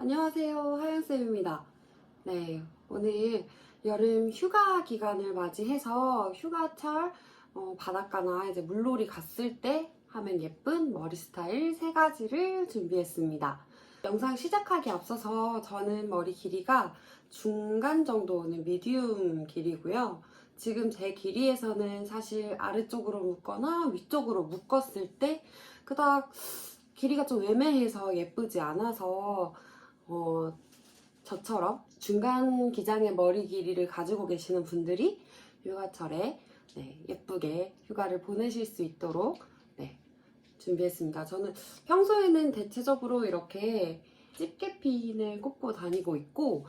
안녕하세요. 하연쌤입니다. 네, 오늘 여름 휴가 기간을 맞이해서 휴가철 어, 바닷가나 이제 물놀이 갔을 때 하면 예쁜 머리 스타일 세 가지를 준비했습니다. 영상 시작하기 앞서서 저는 머리 길이가 중간 정도 오는 미디움 길이고요. 지금 제 길이에서는 사실 아래쪽으로 묶거나 위쪽으로 묶었을 때 그닥 길이가 좀 애매해서 예쁘지 않아서 어, 저처럼 중간 기장의 머리 길이를 가지고 계시는 분들이 휴가철에 네, 예쁘게 휴가를 보내실 수 있도록 네, 준비했습니다. 저는 평소에는 대체적으로 이렇게 집게핀을 꽂고 다니고 있고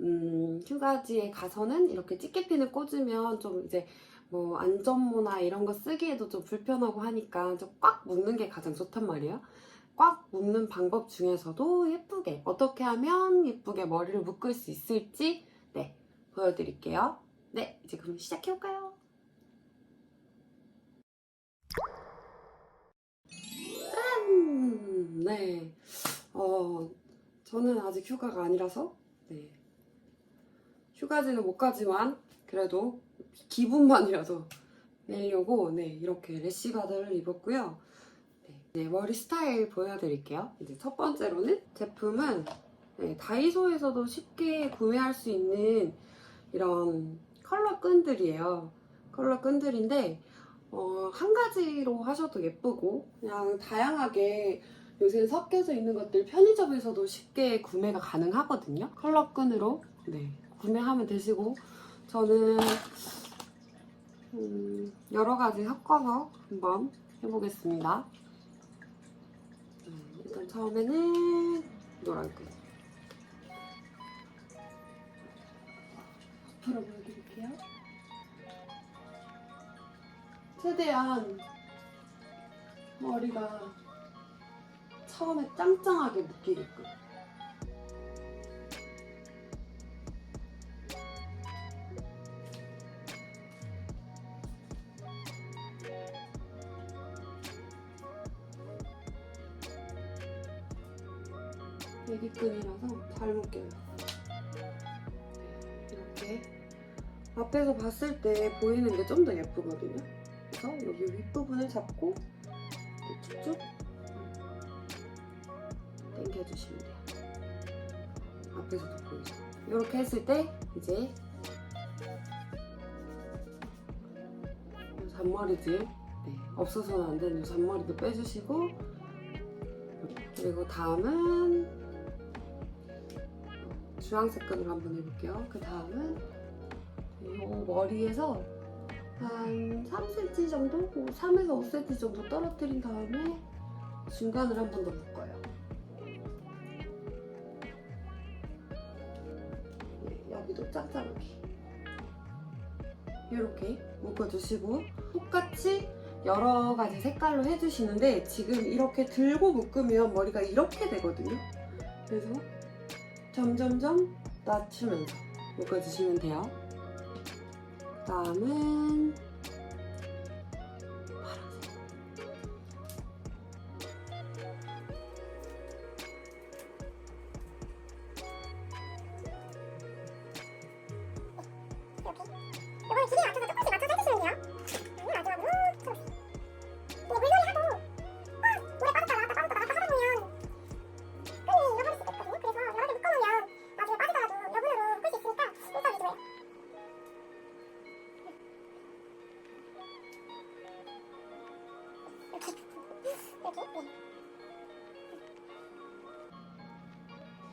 음, 휴가지에 가서는 이렇게 집게핀을 꽂으면 좀 이제 뭐 안전모나 이런 거 쓰기에도 좀 불편하고 하니까 좀 꽉 묶는 게 가장 좋단 말이에요. 꽉 묶는 방법 중에서도 예쁘게 어떻게 하면 예쁘게 머리를 묶을 수 있을지 네 보여드릴게요. 네 이제 그럼 시작해볼까요? 짠! 네. 어, 저는 아직 휴가가 아니라서, 네. 휴가지는 못 가지만, 그래도 기분만이라도 내려고, 네, 이렇게 래쉬가드를 입었고요. 네, 네, 머리 스타일 보여드릴게요. 이제 첫 번째로는 제품은 네, 다이소에서도 쉽게 구매할 수 있는 이런 컬러 끈들이에요. 컬러 끈들인데, 어, 한 가지로 하셔도 예쁘고 그냥 다양하게 요새 섞여져 있는 것들 편의점에서도 쉽게 구매가 가능하거든요. 컬러 끈으로 네, 구매하면 되시고 저는 음, 여러 가지 섞어서 한번 해보겠습니다. 음, 일단 처음에는 노란색 앞으로 보여드릴게요. 최대한 머리가 처음에 짱짱하게 묶이게끔 앞에서 봤을 때 보이는 게 좀 더 예쁘거든요 그래서 여기 윗부분을 잡고 쭉쭉 당겨주시면 돼요. 앞에서도 보이죠? 이렇게 했을 때 이제 이 잔머리들 네, 없어서는 안 되는 이 잔머리도 빼주시고 그리고 다음은 주황색 끈으로 한번 해볼게요. 그 다음은 이 머리에서 한 3cm 정도? 3에서 5cm 정도 떨어뜨린 다음에 중간을 한 번 더 묶어요. 네, 여기도 짱짱하게. 이렇게 묶어주시고 똑같이 여러 가지 색깔로 해주시는데 지금 이렇게 들고 묶으면 머리가 이렇게 되거든요. 그래서 점점점 낮추면서 묶어주시면 돼요. 다음은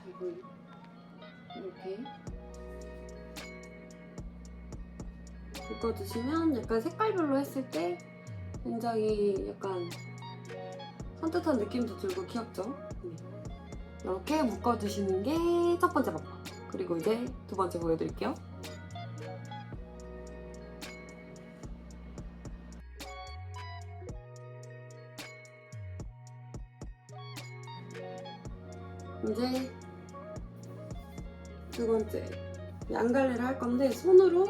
그리고 이렇게 묶어주시면 약간 색깔별로 했을 때 굉장히 약간 산뜻한 느낌도 들고 귀엽죠? 네. 이렇게 묶어주시는 게 첫 번째 방법. 그리고 이제 두 번째 보여드릴게요. 이제 두 번째 양갈래를 할 건데 손으로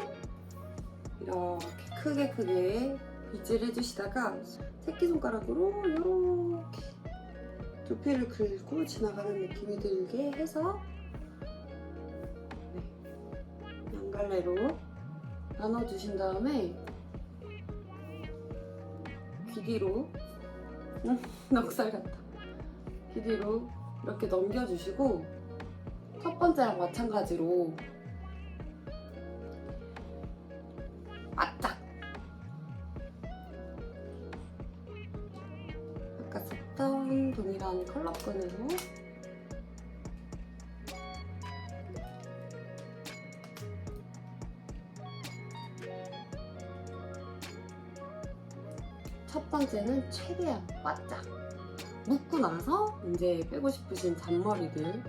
이렇게 크게 크게 빗질 해주시다가 새끼손가락으로 이렇게 두피를 긁고 지나가는 느낌이 들게 해서 네. 양갈래로 나눠주신 다음에 귀 뒤로 응, 넉살 같다 귀 뒤로 이렇게 넘겨주시고 첫 번째랑 마찬가지로 바짝. 아까 썼던 동일한 컬러끈으로. 첫 번째는 최대한 바짝 묶고 나서 이제 빼고 싶으신 잔머리들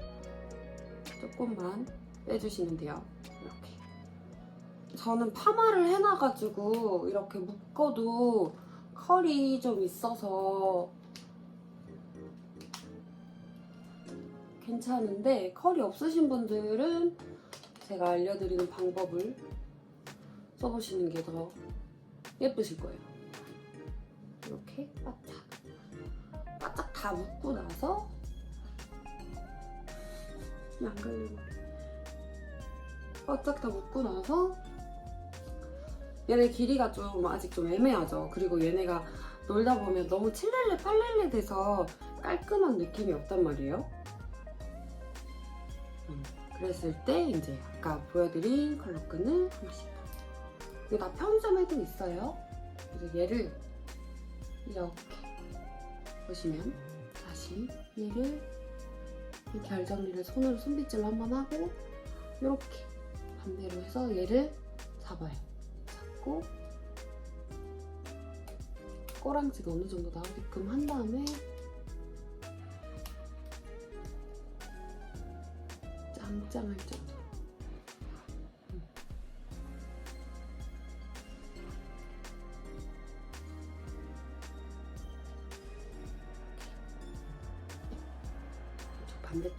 조금만 빼주시면 돼요. 이렇게. 저는 파마를 해놔가지고 이렇게 묶어도 컬이 좀 있어서 괜찮은데 컬이 없으신 분들은 제가 알려드리는 방법을 써보시는 게 더 예쁘실 거예요. 이렇게 바짝 다 묶고 나서 안 걸리고 바짝 다 묶고 나서 얘네 길이가 좀 아직 좀 애매하죠. 그리고 얘네가 놀다 보면 너무 칠렐레 팔렐레 돼서 깔끔한 느낌이 없단 말이에요. 음, 그랬을 때 이제 아까 보여드린 컬러끈을 하나씩 더. 이거 다 편의점에도 있어요. 그래서 얘를 이렇게 보시면 다시 얘를 결 정리를 손으로 손빗질로 한번 하고 이렇게 반대로 해서 얘를 잡아요. 잡고 꼬랑지가 어느 정도 나오게끔 한 다음에 짱짱할 정도.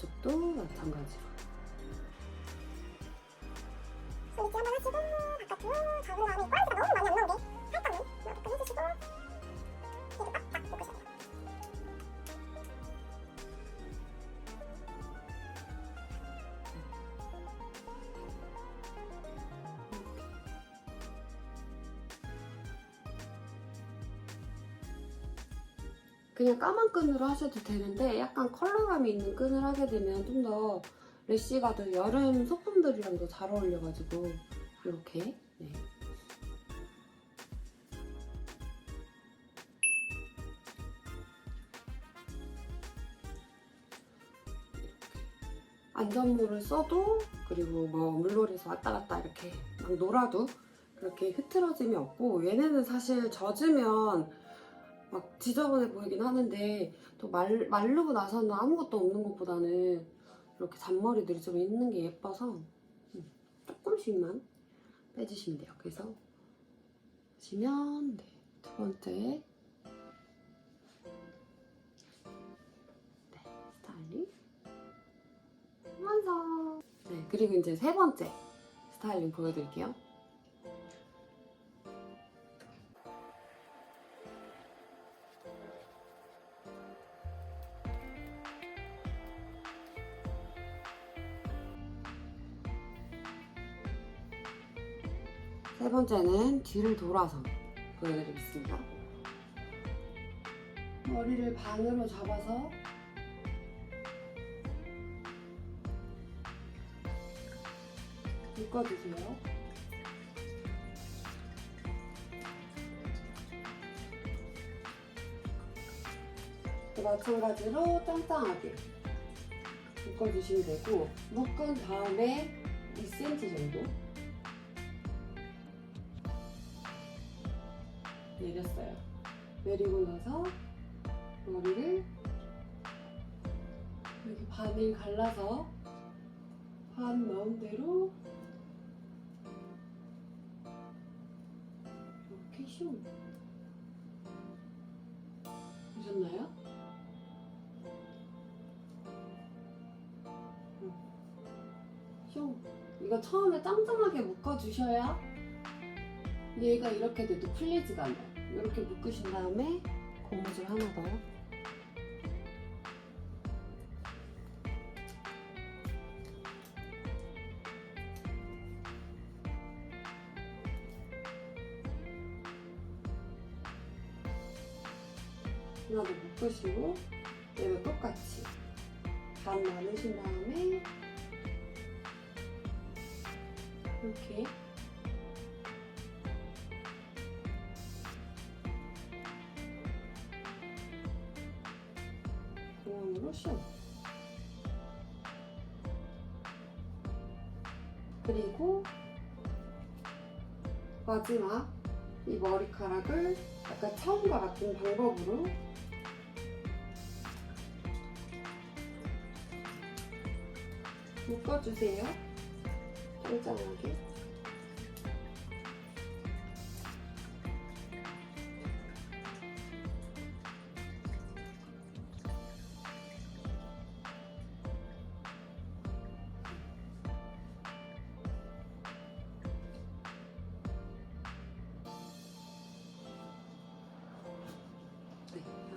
반대쪽도 마찬가지로. 손 밑에 한번 하시고 바깥으로 잡은 다음에 꼬랑지가 너무 많이 안 나오게 살짝만 이렇게 해주시고 그냥 까만 끈으로 하셔도 되는데 약간 컬러감이 있는 끈을 하게 되면 좀 더 래쉬가 더 여름 소품들이랑도 잘 어울려가지고 이렇게 네. 안전모를 써도 그리고 뭐 물놀이에서 왔다 갔다 이렇게 막 놀아도 그렇게 흐트러짐이 없고 얘네는 사실 젖으면 막 지저분해 보이긴 하는데 또 말, 마르고 나서는 아무것도 없는 것보다는 이렇게 잔머리들이 좀 있는 게 예뻐서 음, 조금씩만 빼주시면 돼요. 그래서 보시면 네, 두 번째 네, 스타일링 완성! 네, 그리고 이제 세 번째 스타일링 보여드릴게요. 세 번째는 뒤를 돌아서 보여드리겠습니다. 머리를 반으로 잡아서 묶어주세요. 또 마찬가지로 짱짱하게 묶어주시면 되고 묶은 다음에 2cm 정도 내렸어요. 내리고 나서 머리를 여기 반을 갈라서 반 마음대로 이렇게 슝 보셨나요? 응. 슝 이거 처음에 짱짱하게 묶어주셔야 얘가 이렇게 돼도 풀리지가 않아요. 이렇게 묶으신 다음에 고무줄 하나 더. 하나 더 묶으시고 쇼 그리고 마지막 이 머리카락을 아까 처음과 같은 방법으로 묶어주세요. 짱짱하게.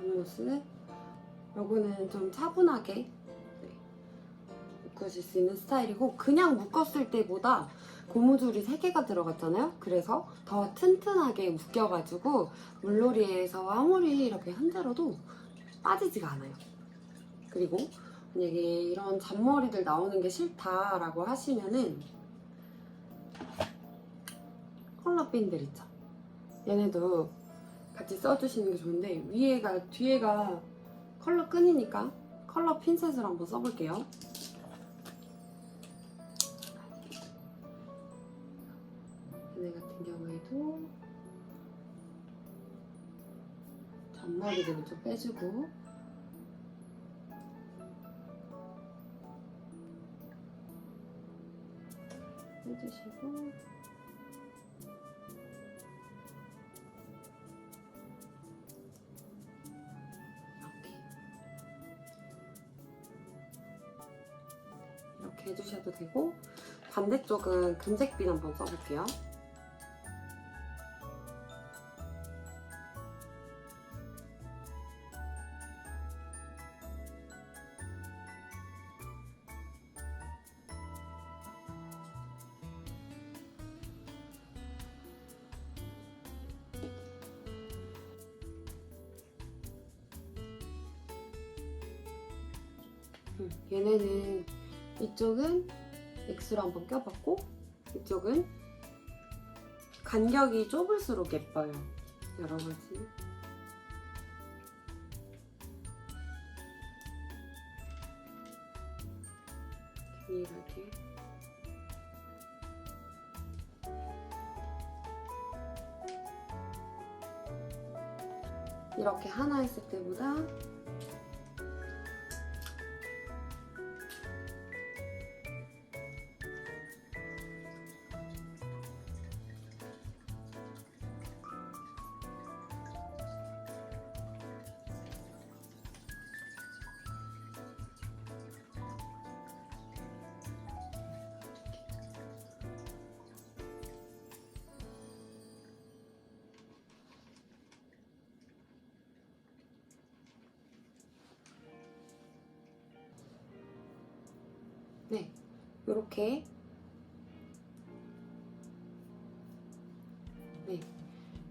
네, 양모스는 요거는 좀 차분하게 네, 묶으실 수 있는 스타일이고 그냥 묶었을 때보다 고무줄이 3개가 들어갔잖아요. 그래서 더 튼튼하게 묶여가지고 물놀이에서 아무리 이렇게 흔들어도 빠지지가 않아요. 그리고 만약에 이런 잔머리들 나오는 게 싫다라고 하시면은 컬러핀들 있죠. 얘네도 같이 써주시는 게 좋은데 위에가 뒤에가 컬러 끈이니까 컬러 핀셋을 한번 써볼게요. 얘네 같은 경우에도 잔머리들을 좀 빼주고 빼주시고 반대쪽은 금색빛 한번 써볼게요. 음, 얘네는 이쪽은 X로 한번 껴봤고 이쪽은 간격이 좁을수록 예뻐요. 여러 가지. 균일하게. 이렇게 하나 했을 때보다 이렇게 네,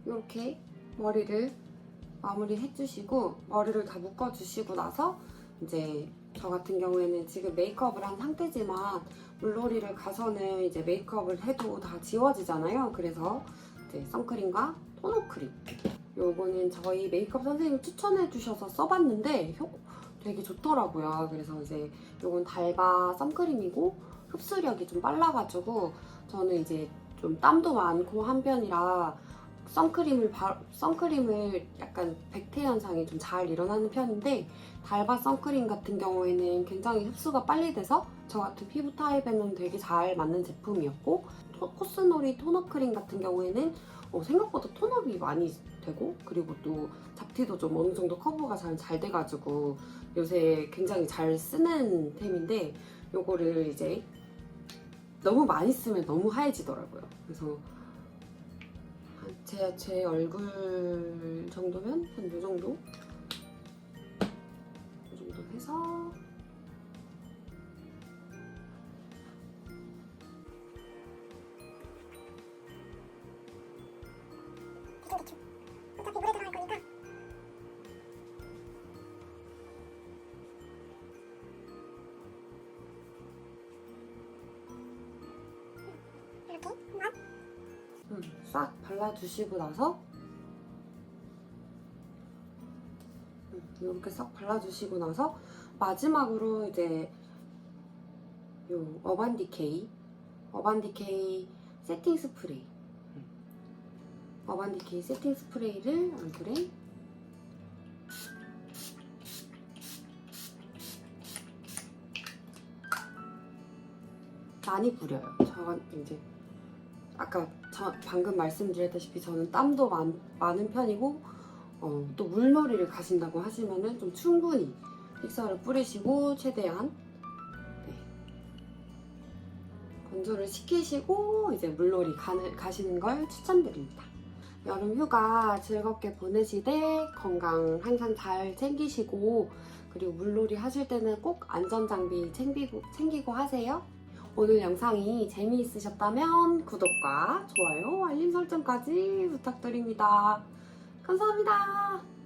이렇게 머리를 마무리 해주시고 머리를 다 묶어주시고 나서 이제 저 같은 경우에는 지금 메이크업을 한 상태지만 물놀이를 가서는 이제 메이크업을 해도 다 지워지잖아요. 그래서 이제 선크림과 토너 크림. 요거는 저희 메이크업 선생님이 추천해 주셔서 써봤는데 효, 되게 좋더라고요. 그래서 이제 요건 달바 선크림이고 흡수력이 좀 빨라가지고 저는 이제 좀 땀도 많고 한 편이라 선크림을 바, 선크림을 약간 백태 현상이 좀 잘 일어나는 편인데 달바 선크림 같은 경우에는 굉장히 흡수가 빨리 돼서 저 같은 피부 타입에는 되게 잘 맞는 제품이었고 토- 코스놀이 토너 크림 같은 경우에는 어, 생각보다 톤업이 많이 되고 그리고 또 잡티도 좀 어느 정도 커버가 잘, 잘 돼가지고 요새 굉장히 잘 쓰는 템인데 요거를 이제 너무 많이 쓰면 너무 하얘지더라고요. 그래서 한 제, 제 얼굴 정도면 한요 정도? 이 정도 해서 대충 대 음, 싹 발라주시고 나서 음, 이렇게 싹 발라주시고 나서 마지막으로 이제 요 어반디케이 어반디케이 세팅 스프레이 음. 어반디케이 세팅 스프레이를 얼굴에 많이 뿌려요. 저 이제 아까 저 방금 말씀드렸다시피 저는 땀도 많, 많은 편이고 어, 또 물놀이를 가신다고 하시면은 좀 충분히 픽서를 뿌리시고 최대한 네. 건조를 시키시고 이제 물놀이 가는, 가시는 걸 추천드립니다. 여름 휴가 즐겁게 보내시되 건강 항상 잘 챙기시고 그리고 물놀이 하실 때는 꼭 안전장비 챙기고, 챙기고 하세요. 오늘 영상이 재미있으셨다면 구독과 좋아요, 알림 설정까지 부탁드립니다. 감사합니다.